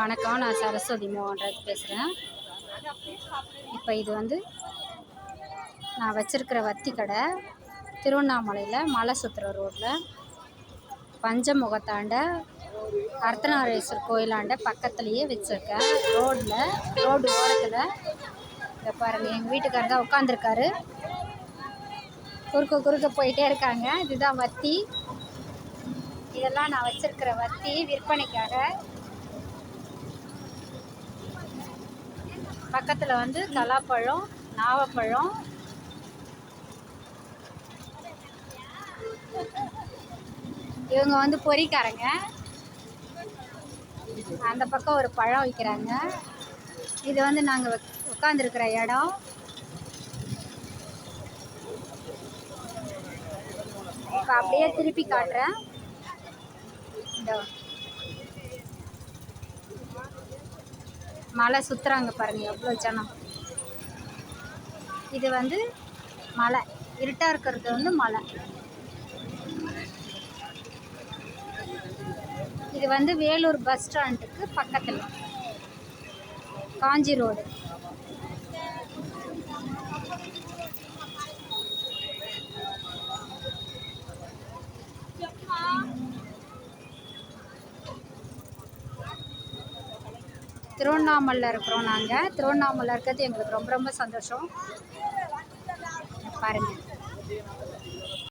வணக்கம் நான் சரஸ்வதி மோகன்ராஜ் பேசுகிறேன் இப்போ இது வந்து நான் வச்சுருக்கிற வத்தி கடை திருவண்ணாமலையில் மலை சுற்றுற ரோட்டில் பஞ்சமுகத்தாண்ட அர்த்தநாரீஸ்வர் கோயிலாண்ட பக்கத்துலேயே வச்சுருக்கேன். ரோட்டில் ரோடு ஓரத்தில் இதை பாருங்கள் எங்கள் வீட்டுக்காரர் தான் உட்காந்துருக்காரு குறுக்க குறுக்க போயிட்டே இருக்காங்க. இதுதான் வத்தி. இதெல்லாம் நான் வச்சுருக்கிற வத்தி விற்பனைக்காக பக்கத்தில் வந்து கலாப்பழம் நாவப்பழம். இவங்க வந்து பொரிக்காரங்க. அந்த பக்கம் ஒரு பழம் விற்கிறாங்க இது வந்து நாங்கள் உட்காந்துருக்கிற இடம். இப்போ அப்படியே திருப்பி காட்டுறேன். இந்த மலை சுற்றுறாங்க பாருங்கள் எவ்வளோ ஜனம். இது வந்து மலை. இருட்டாக இருக்கிறது வந்து மலை. இது வந்து வேலூர் பஸ் ஸ்டாண்டுக்கு பக்கத்தில். காஞ்சி ரோடு. திருவண்ணாமலையில் இருக்கிறோம் நாங்கள் திருவண்ணாமலை இருக்கிறது எங்களுக்கு ரொம்ப ரொம்ப சந்தோஷம். பாருங்கள்